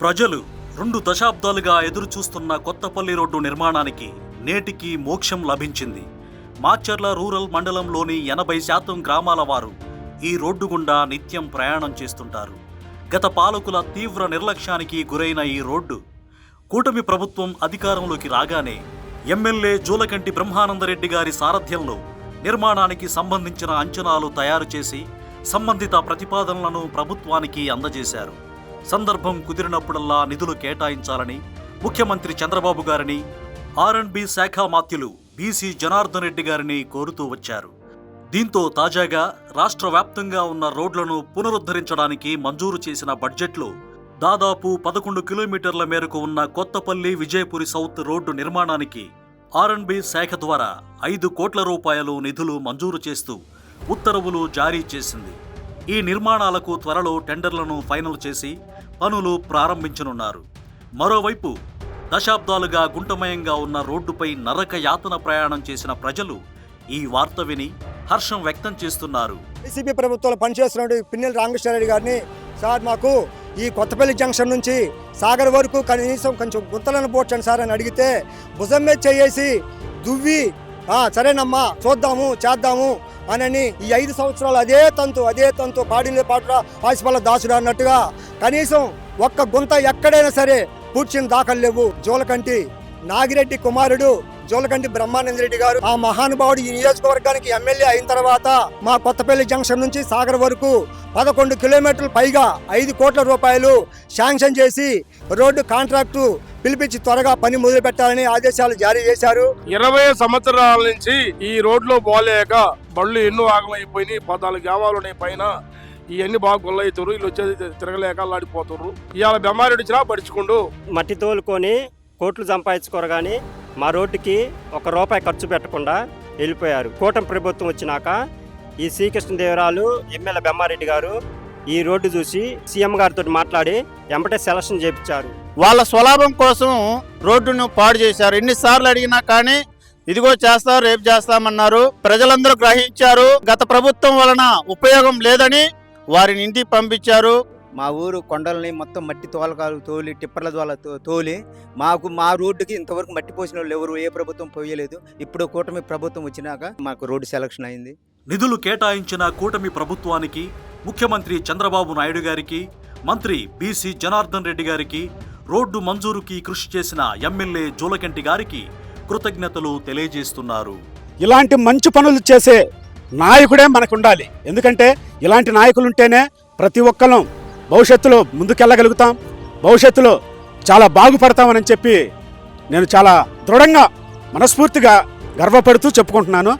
ప్రజలు రెండు దశాబ్దాలుగా ఎదురుచూస్తున్న కొత్తపల్లి రోడ్డు నిర్మాణానికి నేటికి మోక్షం లభించింది. మాచర్ల రూరల్ మండలంలోని ఎనభై శాతం గ్రామాల వారు ఈ రోడ్డు గుండా నిత్యం ప్రయాణం చేస్తుంటారు. గత పాలకుల తీవ్ర నిర్లక్ష్యానికి గురైన ఈ రోడ్డు కూటమి ప్రభుత్వం అధికారంలోకి రాగానే ఎమ్మెల్యే జూలకంటి బ్రహ్మానందరెడ్డి గారి సారథ్యంలో నిర్మాణానికి సంబంధించిన అంచనాలు తయారు చేసి సంబంధిత ప్రతిపాదనలను ప్రభుత్వానికి అందజేశారు. సందర్భం కుదిరినప్పుడల్లా నిధులు కేటాయించాలని ముఖ్యమంత్రి చంద్రబాబు గారిని ఆర్ఎండ్బి శాఖ మాత్యులు బీసీ జనార్దన్ రెడ్డి గారిని కోరుతూ వచ్చారు. దీంతో తాజాగా రాష్ట్ర వ్యాప్తంగా ఉన్న రోడ్లను పునరుద్ధరించడానికి మంజూరు చేసిన బడ్జెట్లో దాదాపు పదకొండు కిలోమీటర్ల మేరకు ఉన్న కొత్తపల్లి విజయపురి సౌత్ రోడ్డు నిర్మాణానికి ఆర్ఎన్బి శాఖ ద్వారా ఐదు కోట్ల రూపాయలు నిధులు మంజూరు చేస్తూ ఉత్తర్వులు జారీ చేసింది. ఈ నిర్మాణాలకు త్వరలో టెండర్లను ఫైనల్ చేసి పనులు ప్రారంభించనున్నారు. మరోవైపు దశాబ్దాలుగా గుంటమయంగా ఉన్న రోడ్డుపై నరక యాతన ప్రయాణం చేసిన ప్రజలు ఈ వార్త విని హర్షం వ్యక్తం చేస్తున్నారు. వైసీపీ ప్రభుత్వంలో పనిచేస్తున్న పిన్నెల రామకృష్ణారెడ్డి గారిని సార్ మాకు ఈ కొత్తపల్లి జంక్షన్ నుంచి సాగర్ వరకు కనీసం కొంచెం గుంతలను పోడ్చండి సార్ అని అడిగితే భుజం మీద చేసి దువ్వి సరేనమ్మా చూద్దాము చేద్దాము అనని ఈ ఐదు సంవత్సరాలు అదే తంతు అదే తంతు పాడిన పాట పాసిపల్ల దాసుడు అన్నట్టుగా కనీసం ఒక్క గుంత ఎక్కడైనా సరే పూడ్చిన దాఖలు లేవు. జోలకంటి నాగిరెడ్డి కుమారుడు జోలకంటి బ్రహ్మానంద రెడ్డి గారు ఆ మహానుభావుడు ఈ నియోజకవర్గానికి ఎమ్మెల్యే అయిన తర్వాత మా కొత్తపల్లి జంక్షన్ నుంచి సాగర్ వరకు పదకొండు కిలోమీటర్లు పైగా ఐదు కోట్ల రూపాయలు శాంక్షన్ చేసి రోడ్డు కాంట్రాక్టు పిలిపించి త్వరగా పని మొదలు పెట్టాలని ఆదేశాలు జారీ చేశారు. ఇరవై సంవత్సరాల నుంచి ఈ రోడ్లో పోలేక బళ్ళు ఎన్నో ఆగమైపోయినాయి. పద్నాలుగు గ్రామాలు ఉన్నాయి పైన. ఇవన్నీ బాగా గొల్లవుతారు వీళ్ళు వచ్చేది తిరగలేక అల్లాడిపోతారు ఇవాళ బెమ్మారెడ్డి వచ్చినా పడుచుకుంటూ మట్టి తోలుకొని కోట్లు సంపాదించుకోరు కానీ మా రోడ్డుకి ఒక రూపాయి ఖర్చు పెట్టకుండా వెళ్ళిపోయారు. కూటమి ప్రభుత్వం వచ్చినాక ఈ శ్రీకృష్ణదేవరాలు ఎమ్మెల్యే బెమ్మారెడ్డి గారు ఈ రోడ్డు చూసి సీఎం గారితో మాట్లాడి ఎంబటే సెలక్షన్ చేపించారు. వాళ్ళ స్వలాభం కోసం రోడ్డును పాడు చేశారు. ఎన్నిసార్లు అడిగినా కానీ ఇదిగో చేస్తారు రేపు చేస్తామన్నారు. ప్రజలందరూ గ్రహించారు. గత ప్రభుత్వం వలన ఉపయోగం లేదని వారిని ఇంటికి పంపించారు. మా ఊరు కొండల్ని మొత్తం మట్టి తోలకాలు తోలి టిప్పర్ల ద్వారా తోలి మాకు మా రోడ్డుకి ఇంతవరకు మట్టి పోసిన వాళ్ళు ఎవరు ఏ ప్రభుత్వం పోయలేదు. ఇప్పుడు కూటమి ప్రభుత్వం వచ్చినాక మాకు రోడ్డు సెలక్షన్ అయింది. నిధులు కేటాయించిన కూటమి ప్రభుత్వానికి ముఖ్యమంత్రి చంద్రబాబు నాయుడు గారికి మంత్రి బీసీ జనార్దన్ రెడ్డి గారికి రోడ్డు మంజూరుకి కృషి చేసిన ఎమ్మెల్యే జూలకంటి గారికి కృతజ్ఞతలు తెలియజేస్తున్నారు. ఇలాంటి మంచి పనులు చేసే నాయకుడే మనకు ఉండాలి ఎందుకంటే ఇలాంటి నాయకులు ఉంటేనే ప్రతి ఒక్కరం భవిష్యత్తులో ముందుకెళ్ళగలుగుతాం. భవిష్యత్తులో చాలా బాగుపడతామని చెప్పి నేను చాలా దృఢంగా మనస్ఫూర్తిగా గర్వపడుతూ చెప్పుకుంటున్నాను.